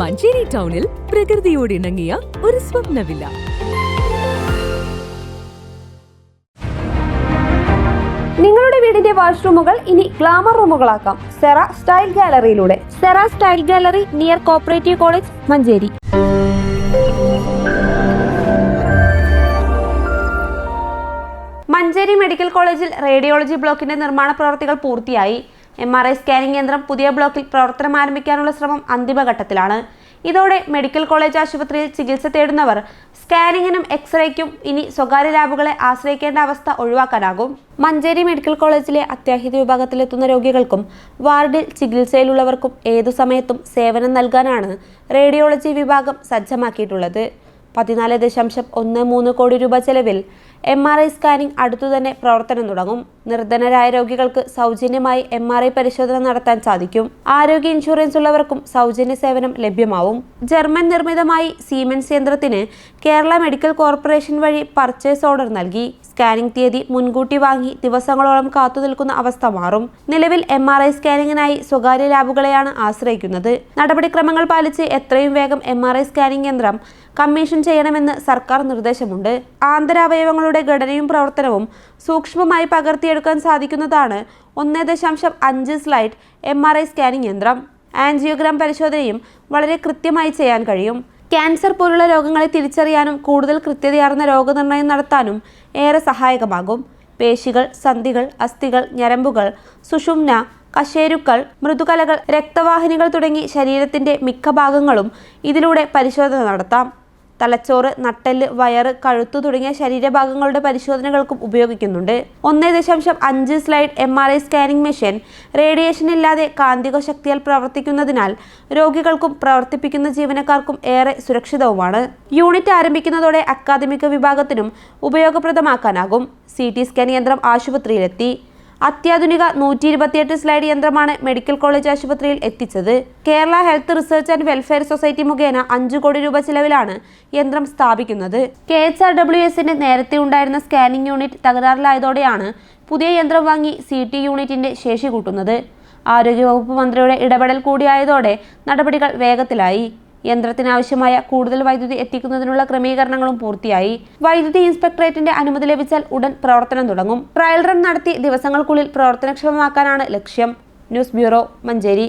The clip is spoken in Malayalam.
മഞ്ചേരി ടൗണിൽ പ്രകൃതിയോട് ഇണങ്ങിയ ഒരു സ്വപ്നവില്ല. നിങ്ങളുടെ വീടിന്റെ വാഷ്റൂമുകൾ ഇനി ഗ്ലാമർ റൂമുകളാക്കാം. Cera style ഗാലറിയിലൂടെ. Sera style gallery near cooperative college Manjeri. Manjeri medical കോളേജിൽ റേഡിയോളജി ബ്ലോക്കിന്റെ നിർമ്മാണ പ്രവർത്തികൾ പൂർത്തിയായി. എം ആർ ഐ സ്കാനിംഗ് കേന്ദ്രം പുതിയ ബ്ലോക്കിൽ പ്രവർത്തനം ആരംഭിക്കാനുള്ള ശ്രമം അന്തിമഘട്ടത്തിലാണ്. ഇതോടെ മെഡിക്കൽ കോളേജ് ആശുപത്രിയിൽ ചികിത്സ തേടുന്നവർ സ്കാനിങ്ങിനും എക്സ്റേക്കും ഇനി സ്വകാര്യ ലാബുകളെ ആശ്രയിക്കേണ്ട അവസ്ഥ ഒഴിവാക്കാനാകും. മഞ്ചേരി മെഡിക്കൽ കോളേജിലെ അത്യാഹിത വിഭാഗത്തിലെത്തുന്ന രോഗികൾക്കും വാർഡിൽ ചികിത്സയിലുള്ളവർക്കും ഏതു സമയത്തും സേവനം നൽകാനാണ് റേഡിയോളജി വിഭാഗം സജ്ജമാക്കിയിട്ടുള്ളത്. പതിനാല് ദശാംശം ഒന്ന് മൂന്ന് കോടി രൂപ ചെലവിൽ എം ആർ ഐ സ്കാനിംഗ് അടുത്തുതന്നെ പ്രവർത്തനം തുടങ്ങും. നിർധനരായ രോഗികൾക്ക് സൗജന്യമായി എം ആർ ഐ പരിശോധന നടത്താൻ സാധിക്കും. ആരോഗ്യ ഇൻഷുറൻസ് ഉള്ളവർക്കും സൗജന്യ സേവനം ലഭ്യമാവും. ജർമ്മൻ നിർമ്മിതമായി സീമെൻസ് യന്ത്രത്തിന് കേരള മെഡിക്കൽ കോർപ്പറേഷൻ വഴി പർച്ചേസ് ഓർഡർ നൽകി. സ്കാനിംഗ് തീയതി മുൻകൂട്ടി വാങ്ങി ദിവസങ്ങളോളം കാത്തുനിൽക്കുന്ന അവസ്ഥ മാറും. നിലവിൽ എം ആർ ഐ സ്കാനിങ്ങിനായി സ്വകാര്യ ലാബുകളെയാണ് ആശ്രയിക്കുന്നത്. നടപടിക്രമങ്ങൾ പാലിച്ച് എത്രയും വേഗം എം ആർ ഐ സ്കാനിംഗ് യന്ത്രം കമ്മീഷൻ ചെയ്യണമെന്ന് സർക്കാർ നിർദ്ദേശമുണ്ട്. ആന്തരാവയവങ്ങളുടെ ഘടനയും പ്രവർത്തനവും സൂക്ഷ്മമായി പകർത്തിയെടുക്കാൻ സാധിക്കുന്നതാണ് ഒന്ന് ദശാംശം അഞ്ച് slide M R I scanning യന്ത്രം. ആൻജിയോഗ്രാം പരിശോധനയും വളരെ കൃത്യമായി ചെയ്യാൻ കഴിയും. ക്യാൻസർ പോലുള്ള രോഗങ്ങളെ തിരിച്ചറിയാനും കൂടുതൽ കൃത്യതയാർന്ന രോഗനിർണയം നടത്താനും ഏറെ സഹായകമാകും. പേശികൾ സന്ധികൾ അസ്ഥികൾ ഞരമ്പുകൾ സുഷുമ്ന കശേരുക്കൾ മൃദുകലകൾ രക്തവാഹിനികൾ തുടങ്ങി ശരീരത്തിന്റെ മിക്ക ഭാഗങ്ങളും ഇതിലൂടെ പരിശോധന നടത്താം. തലച്ചോറ് നട്ടെല്ല് വയറ് കഴുത്തു തുടങ്ങിയ ശരീരഭാഗങ്ങളുടെ പരിശോധനകൾക്കും ഉപയോഗിക്കുന്നുണ്ട്. ഒന്നേ ദശാംശം അഞ്ച് slide M R I scanning machine radiation ഇല്ലാതെ കാന്തിക ശക്തിയാൽ പ്രവർത്തിക്കുന്നതിനാൽ രോഗികൾക്കും പ്രവർത്തിപ്പിക്കുന്ന ജീവനക്കാർക്കും ഏറെ സുരക്ഷിതവുമാണ്. യൂണിറ്റ് ആരംഭിക്കുന്നതോടെ അക്കാദമിക വിഭാഗത്തിനും ഉപയോഗപ്രദമാക്കാനാകും. സി ടി സ്കാൻ യന്ത്രം ആശുപത്രിയിലെത്തി. അത്യാധുനിക നൂറ്റി ഇരുപത്തിയെട്ട് സ്ലൈഡ് യന്ത്രമാണ് മെഡിക്കൽ കോളേജ് ആശുപത്രിയിൽ എത്തിച്ചത്. Kerala health research and welfare society മുഖേന അഞ്ചു കോടി രൂപ ചിലവിലാണ് യന്ത്രം സ്ഥാപിക്കുന്നത്. കെ എച്ച് ആർ ഡബ്ല്യു എസിന്റെ നേരത്തെ ഉണ്ടായിരുന്ന സ്കാനിംഗ് യൂണിറ്റ് തകരാറിലായതോടെയാണ് പുതിയ യന്ത്രം വാങ്ങി സി ടി യൂണിറ്റിന്റെ ശേഷി കൂട്ടുന്നത്. ആരോഗ്യവകുപ്പ് മന്ത്രിയുടെ ഇടപെടൽ കൂടിയായതോടെ നടപടികൾ വേഗത്തിലായി. യന്ത്രത്തിനാവശ്യമായ കൂടുതൽ വൈദ്യുതി എത്തിക്കുന്നതിനുള്ള ക്രമീകരണങ്ങളും പൂർത്തിയായി. വൈദ്യുതി ഇൻസ്പെക്ടറേറ്റിന്റെ അനുമതി ലഭിച്ചാൽ ഉടൻ പ്രവർത്തനം തുടങ്ങും. ട്രയൽ റൺ നടത്തി ദിവസങ്ങൾക്കുള്ളിൽ പ്രവർത്തനക്ഷമമാക്കാനാണ് ലക്ഷ്യം. News bureau Manjeri.